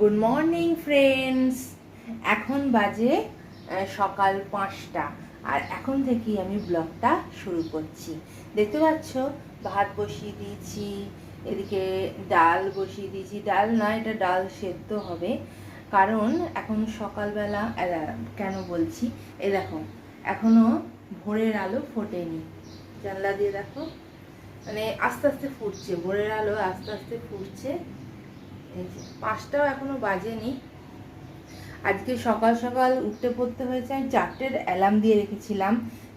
Good morning friends এখন বাজে সকাল পাঁচটা। আর এখন থেকেই আমি ব্লগটা শুরু করছি। দেখতে পাচ্ছ, ভাত বসিয়ে দিয়েছি, এদিকে ডাল বসিয়ে দিয়েছি। ডাল না, এটা ডাল সেদ্ধ হবে। কারণ এখন সকালবেলা কেন বলছি? এ, দেখো, এখনও ভোরের আলো ফোটেনি। জানলা দিয়ে দেখো মানে আস্তে আস্তে ফুটছে, ভোরের আলো আস্তে আস্তে ফুটছে। পাঁচটাও এখনও বাজেনি। আজকে সকাল সকাল উঠতে পড়তে হয়েছে, আমি চারটের অ্যালার্ম দিয়ে রেখেছিলাম।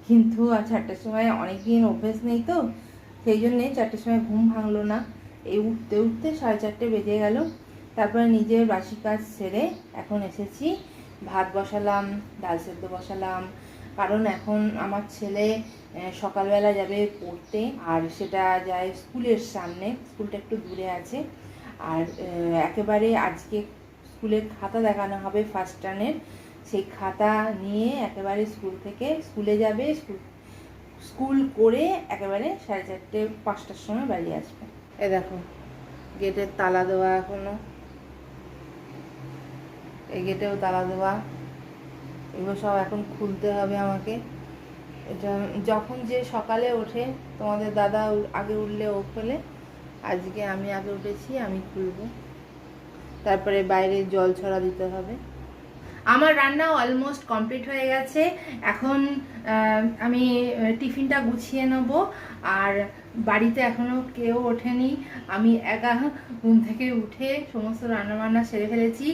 কিন্তু আর চারটের সময় অনেকদিন অভ্যেস নেই তো, সেই জন্যে চারটের সময় ঘুম ভাঙলো না। এই উঠতে উঠতে সাড়ে চারটে বেজে গেল। তারপরে নিজের বাসি কাজ সেরে এখন এসেছি। ভাত বসালাম, ডাল সেদ্ধ বসালাম। কারণ এখন আমার ছেলে সকালবেলা যাবে পড়তে, আর সেটা যায় স্কুলের সামনে, স্কুলটা একটু দূরে আছে। আর একেবারে আজকে স্কুলের খাতা দেখানো হবে ফার্স্ট টার্নের সেই খাতা নিয়ে একেবারে স্কুল থেকে স্কুলে যাবে স্কুল স্কুল করে একেবারে সাড়ে চারটে, পাঁচটার সময় বাড়ি আসবে। এ দেখো, গেটের তালা দেওয়া এখনও। এই গেটেও তালা দেওয়া। এগুলো সব এখন খুলতে হবে আমাকে। এটা যখন যে সকালে ওঠে, তোমাদের দাদা আগে উঠলে ও খোলে। আজকে আমি আগে উঠেছি, আমি খুলবো তারপরে বাইরে জল ছড়া দিতে হবে। আমার রান্না অলমোস্ট কমপ্লিট হয়ে গেছে। এখন আমি টিফিনটা গুছিয়ে নেব। আর বাড়িতে এখনও কেউ ওঠেনি। আমি একা ঘুম থেকে উঠে সমস্ত রান্নাবান্না সেরে ফেলেছি।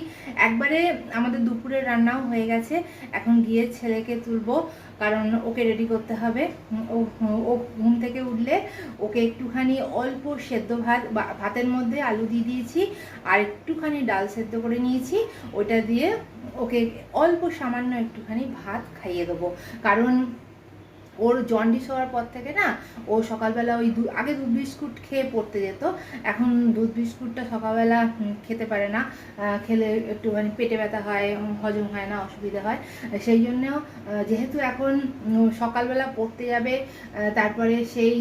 একবারে আমাদের দুপুরের রান্নাও হয়ে গেছে। এখন গিয়ে ছেলেকে তুলবো। কারণ ওকে রেডি করতে হবে। ও ঘুম থেকে উঠলে ওকে একটুখানি অল্প সেদ্ধ ভাত ভাতের মধ্যে আলু দিয়ে দিয়েছি, আর একটুখানি ডাল সেদ্ধ করে নিয়েছি। ওটা দিয়ে ওকে অল্প সামান্য একটুখানি ভাত খাইয়ে দেবো। কারণ ওর জন্ডিস হওয়ার পর থেকে না, ও সকালবেলা ওই আগে দুধ বিস্কুট খেয়ে পড়তে যেত। এখন দুধ বিস্কুটটা সকালবেলা খেতে পারে না। খেলে একটুখানি পেটে ব্যথা হয় হজম হয় না, অসুবিধা হয়। সেই জন্যেও যেহেতু এখন সকালবেলা পড়তে যাবে তারপরে সেই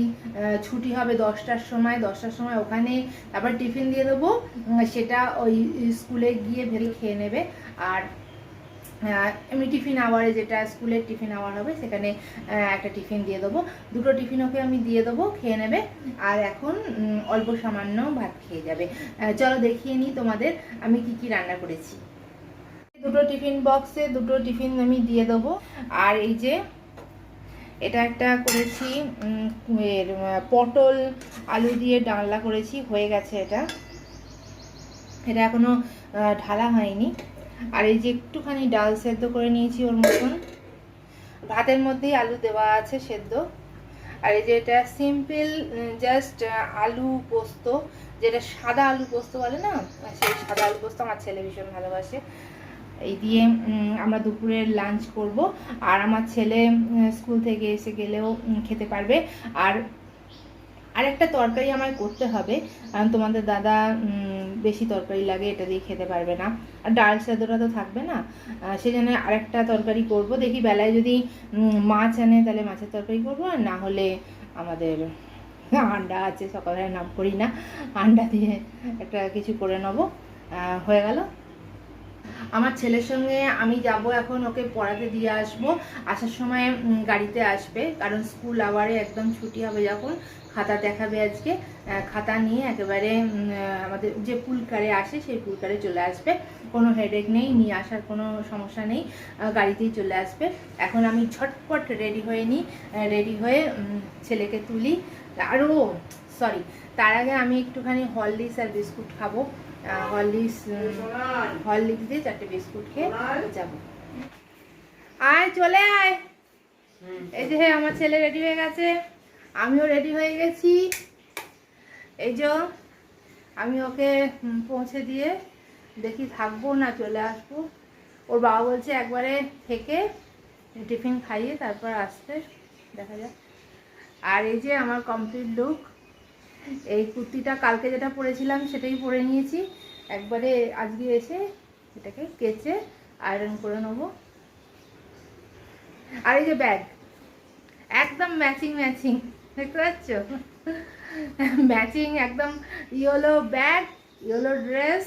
ছুটি হবে দশটার সময় দশটার সময় ওখানে তারপর টিফিন দিয়ে দেবো। সেটা ওই স্কুলে গিয়ে ভেবে খেয়ে নেবে। আর এমনি টিফিন আওয়ারে যেটা স্কুলের টিফিন আওয়ার হবে, সেখানে একটা টিফিন দিয়ে দেবো। দুটো টিফিন ওকে আমি দিয়ে দেবো, খেয়ে নেবে, আর এখন অল্প সামান্য ভাত খেয়ে যাবে। চলো দেখিয়ে নিই তোমাদের আমি কি কি রান্না করেছি। দুটো টিফিন বক্সে দুটো টিফিন আমি দিয়ে দেবো। আর এই যে, এটা একটা করেছি এর পটল, আলু দিয়ে ডালনা করেছি, হয়ে গেছে এটা। এটা এখনও ঢালা হয়নি। আর এই যে একটুখানি ডাল সেদ্ধ করে নিয়েছি ওর মতন। ভাতের মধ্যেই আলু দেওয়া আছে সেদ্ধ। আর এই যে এটা সিম্পল জাস্ট আলু পোস্ত, যেটা সাদা আলু পোস্ত বলে না? সেই সাদা আলু পোস্ত আমার ছেলে ভীষণ ভালোবাসে। এই দিয়ে আমরা দুপুরের লাঞ্চ করব। আর আমার ছেলে স্কুল থেকে এসে গেলেও খেতে পারবে। আর আরেকটা তরকারি আমার করতে হবে। কারণ তোমাদের দাদা বেশি তরকারি লাগে এটা দিয়ে খেতে পারবে না। আর ডাল সেদ্ধটা তো থাকবে না। আহ, সেই জন্য আরেকটা তরকারি করব। দেখি বেলায় যদি মাছ আনে তাহলে মাছের তরকারি করব। আর না হলে আমাদের আন্ডা আছে সকালে নাম করি না। আন্ডা দিয়ে একটা কিছু করে নেব। হয়ে গেল। আমার ছেলের সঙ্গে আমি যাব এখন ওকে পড়াতে দিয়ে আসব। আসার সময় গাড়িতে আসবে। কারণ স্কুল আওয়ারে একদম ছুটি হবে যখন। খাতা দেখাবে আজকে। খাতা নিয়ে একেবারে আমাদের যে পুলকারে আসে সেই পুলকারে চলে আসবে। কোনো হেডেক নেই নিয়ে আসার কোনো সমস্যা নেই। গাড়িতেই চলে আসবে। এখন আমি ঝটপট রেডি হয়ে নিই। রেডি হয়ে ছেলেকে তুলি। আরও সরি তার আগে আমি একটুখানি হরলিক্স আর বিস্কুট খাব। হরলিক্স হরলিক্স দিয়ে চারটে বিস্কুট খেয়ে যাব। আয় চলে আয়। এই যে আমার ছেলে রেডি হয়ে গেছে। আমিও রেডি হয়ে গেছি। এই যে, আমি ওকে পৌঁছে দিয়ে দেখি থাকব না চলে আসব। ওর বাবা বলছে একবারে থেকে টিফিন খাইয়ে তারপর আসতে, দেখা যাক। আর এই যে আমার কমপ্লিট লুক এই কুর্তিটা কালকে যেটা পরেছিলাম সেটাই পরে নিয়েছি। একবারে আজকে এসে এটাকে কেচে আয়রন করে নেব। আর এই যে ব্যাগ একদম ম্যাচিং ম্যাচিং দেখতে পাচ্ছ? ম্যাচিং একদম ইয়েলো ব্যাগ ইয়েলো ড্রেস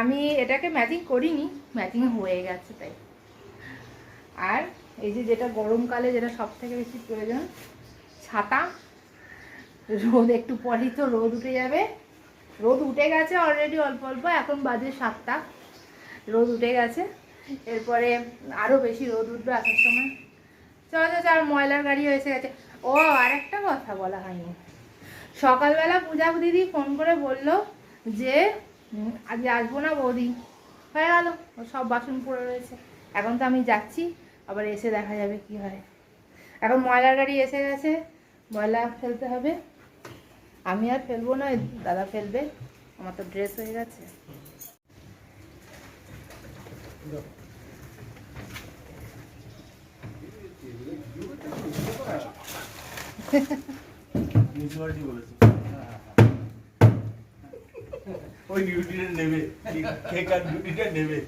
আমি এটাকে ম্যাচিং করিনি ম্যাচিং হয়ে গেছে তাই। আর এই যে যেটা গরমকালে যেটা সব থেকে বেশি প্রয়োজন, ছাতা। রোদ একটু পরই তো রোদ উঠে যাবে। রোদ উঠে গেছে অলরেডি অল্প অল্প, এখন বাজে সাতটা। রোদ উঠে গেছে। এরপরে আরও বেশি রোদ উঠবে আসার সময়। চলো চলো আর ময়লার গাড়ি এসে গেছে। ও, আরেকটা কথা বলা হয়নি। সকালবেলা পূজা দিদি ফোন করে বলল যে আজকে আসব না বৌদি। হয়ে গেল সব বাসন পড়ে রয়েছে। এখন তো আমি যাচ্ছি, আবার এসে দেখা যাবে কি হয়। এখন ময়লার গাড়ি এসে গেছে, ময়লা ফেলতে হবে। আমি আর ফেলব না দাদা ফেলবে, আমার তো ড্রেস হয়ে গেছে। মিউনিসিপালিটি বলেছে। ওই ডিউটিটা নেবে। কে ডিউটিটা নেবে?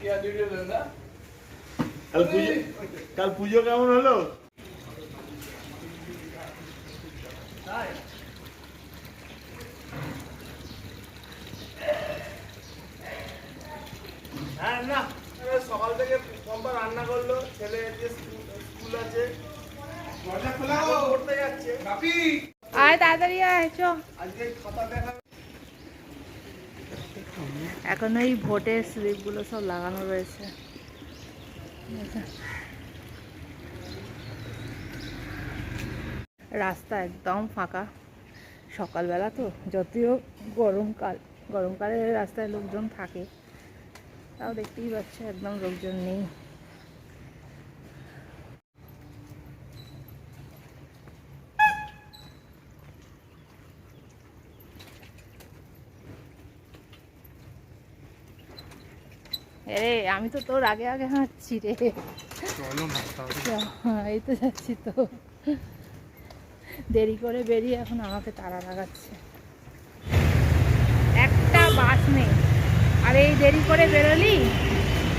কাল পুজো কাল পুজো কেমন হলো? হ্যাঁ না। সকাল থেকে পম্পা রান্না করল। ছেলে যে স্কুল- আছে। আয় তাড়াতাড়ি আয় চ। আজকে খাতা দেখা। এখন ওই ভোটের স্লিপগুলো সব লাগানো রয়েছে। রাস্তা একদম ফাঁকা। সকালবেলা তো যদিও গরমকাল গরমকালে রাস্তায় লোকজন থাকে তাও দেখতেই পাচ্ছ একদম লোকজন নেই। রে আমি তো তোর আগে আগে হাঁটছি রে। হ্যাঁ, এই তো যাচ্ছি তো। দেরি করে বেরিয়ে এখন আমাকে তাড়া লাগাচ্ছে। একটা বাস নেই। আর এই দেরি করে বেরোলি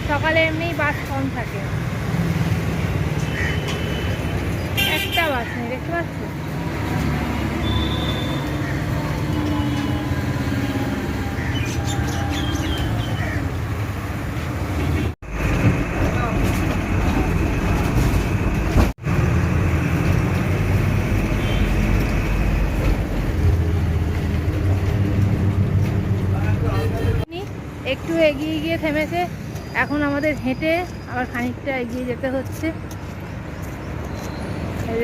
সকালে এমনি বাস কম থাকে। একটা বাস নেই দেখতে পাচ্ছ নি, একটু এগিয়ে গিয়ে থেমেছে এখন আমাদের হেঁটে আবার খানিকটা এগিয়ে যেতে হচ্ছে।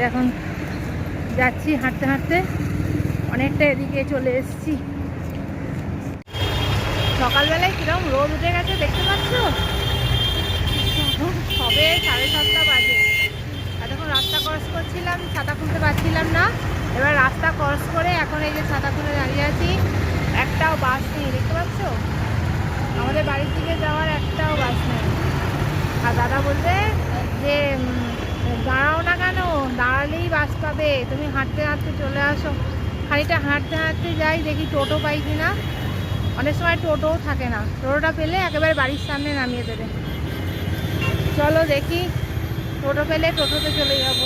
এখন যাচ্ছি হাঁটতে হাঁটতে, অনেকটা এদিকে চলে এসেছি। সকালবেলায় কিরম রোদ উঠে গেছে দেখতে পাচ্ছ? সবে সাড়ে সাতটা বাজে। এতক্ষণ রাস্তা ক্রস করছিলাম, ছাতা খুলতে পারছিলাম না। এবার রাস্তা ক্রস করে এখন এই যে ছাতা খুলে দাঁড়িয়ে আছি। একটাও বাস নেই, দেখতে পাচ্ছ? আমাদের বাড়ির দিকে যাওয়ার একটাও বাস নেই। আর দাদা বলবে যে দাঁড়াও না কেন, দাঁড়ালেই বাস পাবে। তুমি হাঁটতে হাঁটতে চলে আসো। খানিকটা হাঁটতে হাঁটতে যাই, দেখি টোটো পাই কি না। অনেক সময় টোটোও থাকে না। টোটোটা পেলে একেবারে বাড়ির সামনে নামিয়ে দেবে। চলো দেখি, টোটো পেলে টোটোতে চলে যাব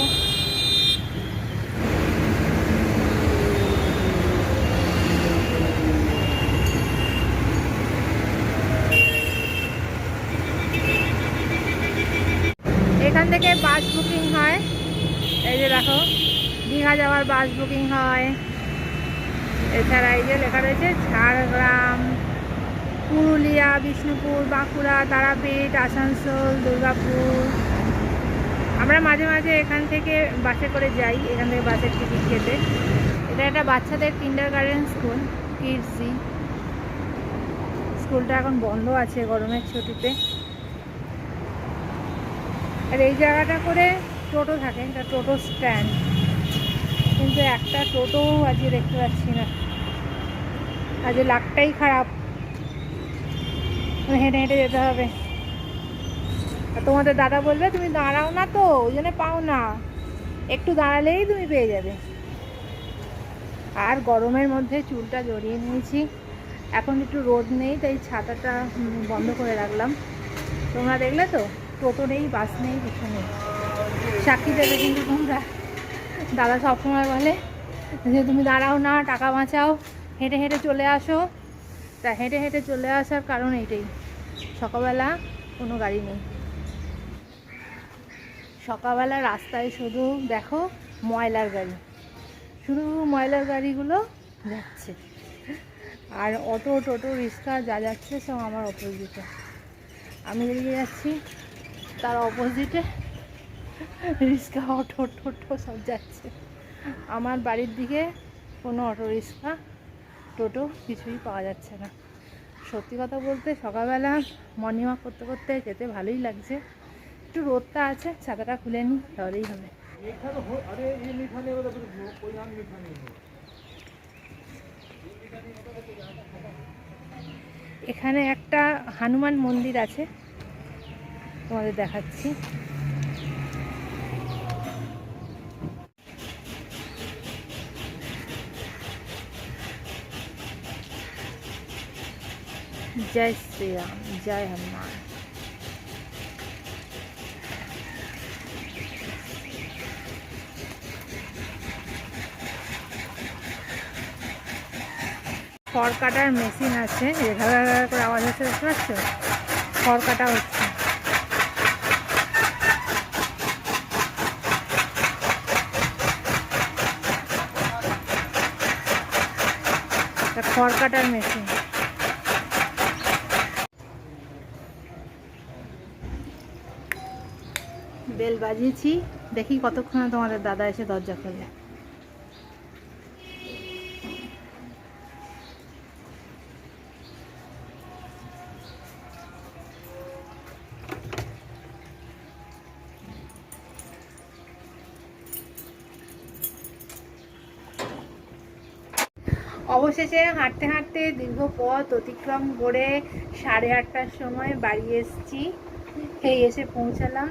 এখান থেকে বাস বুকিং হয়। এই যে দেখো, দীঘা যাওয়ার বাস বুকিং হয়। এছাড়া এই যে লেখা রয়েছে, ঝাড়গ্রাম, পুরুলিয়া, বিষ্ণুপুর, বাঁকুড়া, তারাপীঠ, আসানসোল, দুর্গাপুর। আমরা মাঝে মাঝে এখান থেকে বাসে করে যাই, এখান থেকে বাসের টিকিট কেটে। এটা একটা বাচ্চাদের কিন্ডার গার্ডেন স্কুল কিডসি স্কুলটা এখন বন্ধ আছে গরমের ছুটিতে। আর এই জায়গাটা করে টোটো থাকে, এটা টোটো স্ট্যান্ড। কিন্তু একটা টোটো আজকে দেখতে পাচ্ছি না। আজকে লাকটাই খারাপ। হেঁটে হেঁটে যেতে হবে। আর তোমাদের দাদা বলবে, তুমি দাঁড়াও না তো, ওই জন্য পাও না। একটু দাঁড়ালেই তুমি পেয়ে যাবে। আর গরমের মধ্যে চুলটা জড়িয়ে নিয়েছি। এখন একটু রোদ নেই, তাই ছাতাটা বন্ধ করে রাখলাম। তোমরা দেখলে তো? টোটো নেই, বাস নেই, কিছু নেই। সাক্ষী দেবে কিন্তু তোমরা। দাদা সবসময় বলে যে, তুমি দাঁড়াও না, টাকা বাঁচাও। হেঁটে হেঁটে চলে আসো। তা হেঁটে হেঁটে চলে আসার কারণ এইটাই। সকালবেলা কোনো গাড়ি নেই। সকালবেলা রাস্তায় শুধু দেখো ময়লার গাড়ি। শুধু ময়লার গাড়িগুলো যাচ্ছে। আর অটো, টোটো, রিক্সা যা যাচ্ছে সব আমার অপোজিটে আমি যেদিকে যাচ্ছি। তার অপোজিটে রিক্সা অটো টোটো সব যাচ্ছে। আমার বাড়ির দিকে কোনো অটো রিক্সা টোটো কিছুই পাওয়া যাচ্ছে না। সত্যি কথা বলতে সকালবেলা মর্নিং ওয়াক করতে করতে যেতে ভালোই লাগছে। একটু রোদটা আছে ছাতাটা খুলে নিই তাহলেই হবে। এখানে একটা হানুমান মন্দির আছে। তোমাদের দেখাচ্ছি। জয় শ্রীরাম, জয় হনুমান। খড় কাটার মেশিন আছে। এভাবে করে আওয়াজ হচ্ছে দেখতে পাচ্ছ খড় কাটা হচ্ছে এটা খড় কাটার মেশিন বেল বাজিয়েছি। দেখি কতক্ষণে তোমাদের দাদা এসে দরজা খোলে। অবশেষে হাঁটতে হাঁটতে দীর্ঘ পথ অতিক্রম করে সাড়ে আটটার সময় বাড়ি এসেছি। এই এসে পৌঁছালাম।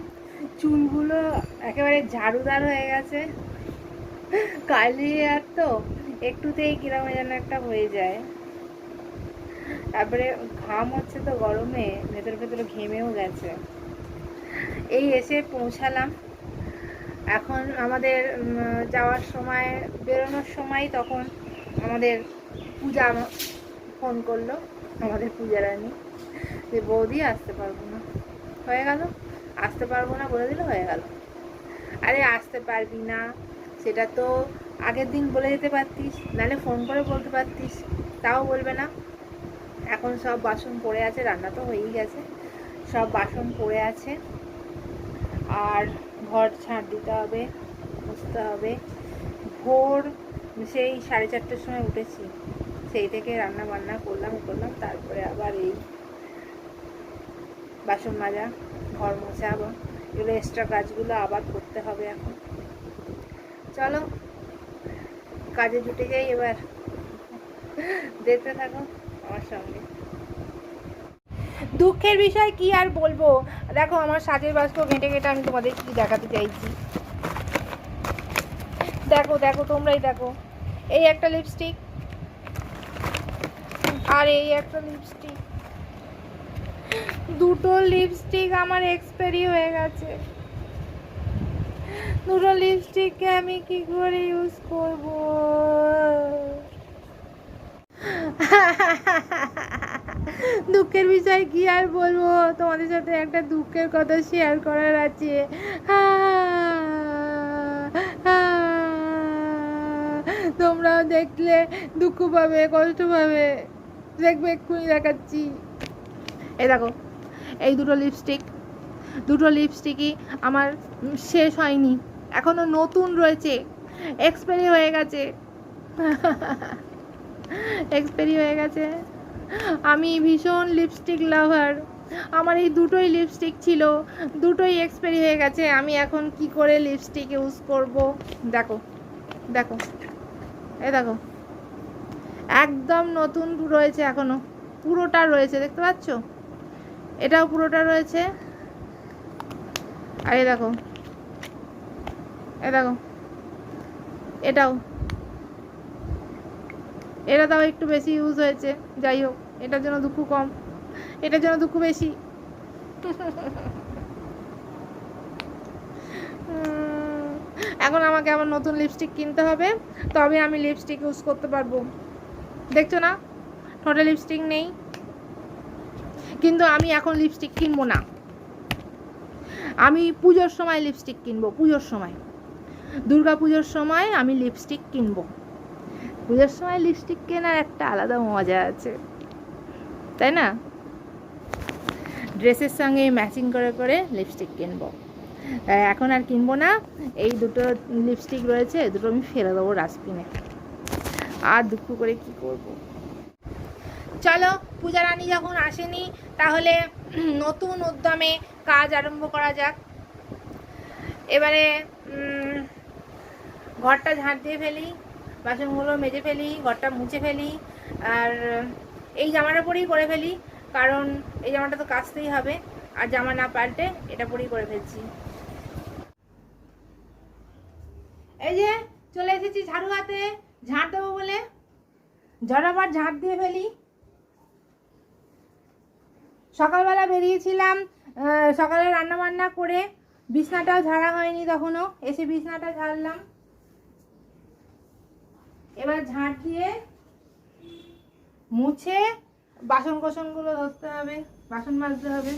চুলগুলো একেবারে ঝাড়ুদার হয়ে গেছে। কালি আর তো একটুতেই কিরম যেন একটা হয়ে যায়। তারপরে ঘাম হচ্ছে তো গরমে, ভেতরে ভেতরে ঘেমেও গেছে। এই এসে পৌঁছালাম। এখন আমাদের যাওয়ার সময়, বেরোনোর সময় তখন আমাদের পূজা ফোন করল, আমাদের পূজা রানী যে বৌদি, আসতে পারব না। হয়ে গেল? আসতে পারব না বলে দিলে হয়ে গেল। আরে আসতে পারবি না, সেটা তো আগের দিন বলে দিতে পারতিস, নাহলে ফোন করে বলতে পারতিস, তাও বলবে না। এখন সব বাসন পড়ে আছে, রান্না তো হয়েই গেছে। সব বাসন পড়ে আছে। আর ঘর ছাড় দিতে হবে, মুছতে হবে। ভোর সেই সাড়ে চারটের সময় উঠেছি। সেই থেকে রান্না বান্না করলাম করলাম, তারপরে আবার এই বাসন মাজা, ঘর মোছা এবং এগুলো এক্সট্রা কাজগুলো আবার করতে হবে এখন। চলো, কাজে জুটে যাই এবার। দেখতে থাকো আমার সঙ্গে। দুঃখের বিষয় কি আর বলব? দেখো, আমার সাজের বাস্ক ঘেঁটে ঘেঁটে আমি তোমাদের কি দেখাতে চাইছি? দেখো দেখো, তোমরাই দেখো। এই একটা লিপস্টিক আর এই একটা লিপস্টিক দুটো লিপস্টিক আমার এক্সপায়ারি হয়ে গেছে। দুটো লিপস্টিককে আমি কি করে ইউজ করব? দুঃখের বিষয় কি আর বলব? তোমাদের সাথে একটা দুঃখের কথা শেয়ার করার আছে। তোমরাও দেখলে দুঃখ পাবে, কষ্ট পাবে। দেখবে এক্ষুনি দেখাচ্ছি। এই দেখো, এই দুটো লিপস্টিক দুটো লিপস্টিকই আমার শেষ হয়নি, এখনও নতুন রয়েছে। এক্সপায়ারি হয়ে গেছে। এক্সপায়ারি হয়ে গেছে। আমি ভীষণ লিপস্টিক লাভার আমার এই দুটোই লিপস্টিক ছিল, দুটোই এক্সপায়ারি হয়ে গেছে। আমি এখন কি করে লিপস্টিক ইউজ করব? দেখো দেখো। এই দেখো। একদম নতুন রয়েছে এখনও। পুরোটা রয়েছে, দেখতে পাচ্ছ? এটাও পুরোটা রয়েছে। আর এ দেখো। এ দেখো। এটাও। এটা তাও একটু বেশি ইউজ হয়েছে। যাই হোক, এটার জন্য দুঃখ কম। এটার জন্য দুঃখ বেশি। এখন আমাকে আবার নতুন লিপস্টিক কিনতে হবে তবে আমি লিপস্টিক ইউজ করতে পারব। দেখছ না? ঠোঁটে লিপস্টিক নেই। কিন্তু আমি এখন লিপস্টিক কিনবো না। আমি পুজোর সময় লিপস্টিক কিনবো, পুজোর সময়। দুর্গা পুজোর সময় আমি লিপস্টিক কিনবো। পুজোর সময় লিপস্টিক কেনার একটা আলাদা মজা আছে। তাই না? ড্রেসের সঙ্গে ম্যাচিং করে করে লিপস্টিক কিনবো। এখন আর কিনবো না। এই দুটো লিপস্টিক রয়েছে দুটো আমি ফেলে দেবো ডাস্টবিনে আর দুঃখ করে কি করব। চলো পূজা রানী যখন আসেনি, তাহলে নতুন উদ্যমে কাজ আরম্ভ করা যাক। এবারে ঘরটা ঝাঁট দিয়ে ফেলি, বাসনগুলো মেজে ফেলি, ঘরটা মুছে ফেলি, আর এই জামাটা পরেই করে ফেলি, কারণ এই জামাটা তো কাচতেই হবে, আর জামা না পাল্টে এটা পরেই করে ফেলছি। এই যে চলে এসেছি ঝাড়ু হাতে ঝাঁট দেবো বলে। ঝড়াবার ঝাঁট দিয়ে ফেলি। সকালবেলা বেরিয়েছিলাম সকালে রান্না বান্না করে বিছনাটাও ঝাড়া হয়নি তখনও, এসে বিছনাটা ঝাড়লাম। এবার ঝাঁট দিয়ে মুছে বাসন কোসনগুলো ধরতে হবে, বাসন মাজতে হবে।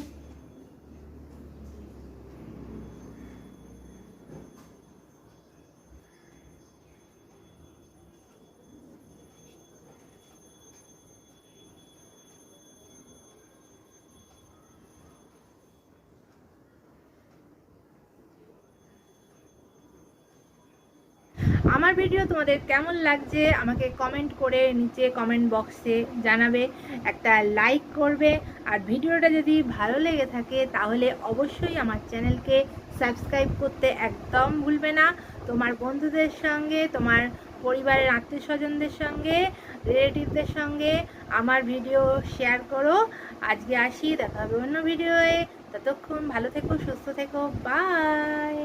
আমার ভিডিও তোমাদের কেমন লাগছে, আমাকে কমেন্ট করে নিচে কমেন্ট বক্সে জানাবে, একটা লাইক করবে, আর ভিডিওটা যদি ভালো লেগে থাকে, তাহলে অবশ্যই আমার চ্যানেলকে সাবস্ক্রাইব করতে একদম ভুলবে না। তোমার বন্ধুদের সঙ্গে, তোমার পরিবারের আত্মীয় স্বজনদের সঙ্গে রিলেটিভদের সঙ্গে আমার ভিডিও শেয়ার করো। আজকে আসি, দেখা হবে অন্য ভিডিওয়ে ততক্ষণ ভালো থেকো, সুস্থ থেকো বাই